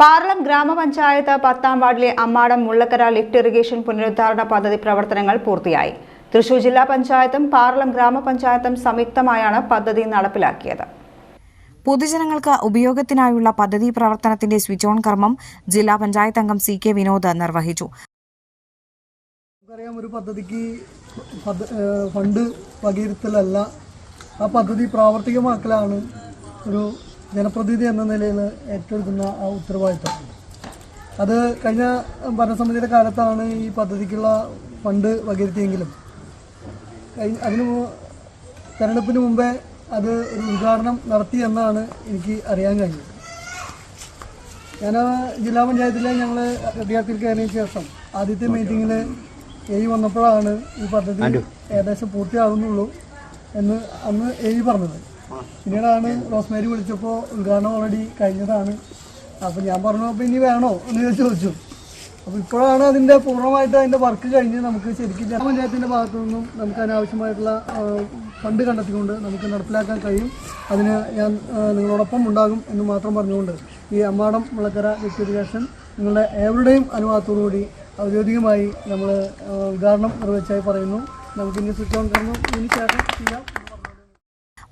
പാർലം ഗ്രാമപഞ്ചായത്ത് പത്താം വാർഡിലെ അമ്മാടം മുള്ളക്കര ലിഫ്റ്റ് ഇറിഗേഷൻ പുനരുദ്ധാരണ പദ്ധതി പ്രവർത്തനങ്ങൾ പൂർത്തിയായി. തൃശൂർ ജില്ലാ പഞ്ചായത്തും പാർലം ഗ്രാമപഞ്ചായത്തും സംയുക്തമായാണ് പദ്ധതി നടപ്പിലാക്കിയത്. പൊതുജനങ്ങൾക്ക് ഉപയോഗത്തിനായുള്ള പദ്ധതി പ്രവർത്തനത്തിന്റെ സ്വിച്ച് ഓൺ കർമ്മം ജില്ലാ പഞ്ചായത്ത് അംഗം സി കെ വിനോദ് നിർവഹിച്ചു. നമുക്കറിയാം ഒരു പദ്ധതിക്ക് ഫണ്ട് വകയിരുത്തലല്ല. ആ പദ്ധതി പ്രാവർത്തികമാക്കലാണ് ഒരു ജനപ്രതിനിധി എന്ന നിലയിൽ ഏറ്റെടുക്കുന്ന ആ ഉത്തരവാദിത്തം. അത് കഴിഞ്ഞ ഭരണസമിതിയുടെ കാലത്താണ് ഈ പദ്ധതിക്കുള്ള ഫണ്ട് വകയിരുത്തിയെങ്കിലും കഴിഞ്ഞ അതിന് തെരഞ്ഞെടുപ്പിന് മുമ്പേ അത് ഒരു ഉദ്ഘാടനം നടത്തി എന്നാണ് എനിക്ക് അറിയാൻ കഴിഞ്ഞത്. ഞാൻ ജില്ലാ പഞ്ചായത്തിലെ ഞങ്ങൾ വിദ്യാർത്ഥികൾ കയറിയതിനു ശേഷം ആദ്യത്തെ മീറ്റിങ്ങിൽ എഴുതി വന്നപ്പോഴാണ് ഈ പദ്ധതി ഏകദേശം പൂർത്തിയാകുന്നുള്ളൂ എന്ന് അന്ന് എഴുതി പറഞ്ഞത്. പിന്നീടാണ് റോസ്മേരി വിളിച്ചപ്പോൾ ഉദ്ഘാടനം ഓൾറെഡി കഴിഞ്ഞതാണ്. അപ്പോൾ ഞാൻ പറഞ്ഞു അപ്പോൾ ഇനി വേണോ? എന്ന് ചോദിച്ചു. അപ്പോൾ ഇപ്പോഴാണ് അതിന്റെ പൂർണമായിട്ട് അതിന്റെ വർക്ക് കഴിഞ്ഞ് നമുക്ക് ശരിക്കും പഞ്ചായത്തിന്റെ ഭാഗത്തു നിന്നും നമുക്ക് അതിനാവശ്യമായിട്ടുള്ള ഫണ്ട് കണ്ടെത്തിക്കൊണ്ട് നമുക്ക് നടപ്പിലാക്കാൻ കഴിയും. അതിന് ഞാൻ നിങ്ങളോടൊപ്പം ഉണ്ടാകും എന്ന് മാത്രം പറഞ്ഞുകൊണ്ട് ഈ അമ്മാടം മുളക്കര വ്യക്തിരികേഷൻ നിങ്ങളുടെ ഏവരുടെയും അനുവാദത്തോടുകൂടി ഔദ്യോഗികമായി നമ്മൾ ഉദ്ഘാടനം നിർവഹിച്ചായി പറയുന്നു. നമുക്കിനി സ്വിച്ച് ഓൺ കർമ്മം ഇതിന് ശേഷം ചെയ്യാം.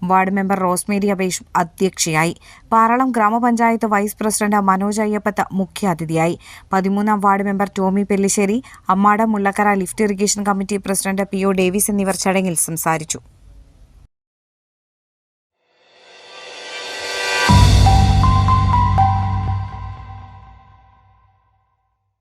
വാർഡ് മെമ്പർ റോസ്മേരി അബേഷ് അധ്യക്ഷയായി. പാറളം ഗ്രാമപഞ്ചായത്ത് വൈസ് പ്രസിഡന്റ് മനോജ് അയ്യപ്പത്ത് മുഖ്യാതിഥിയായി. പതിമൂന്നാം ward member Tomy Pellissery Ammadam Mullakkara lift irrigation committee president P O Davis എന്നിവർ ചടങ്ങിൽ സംസാരിച്ചു.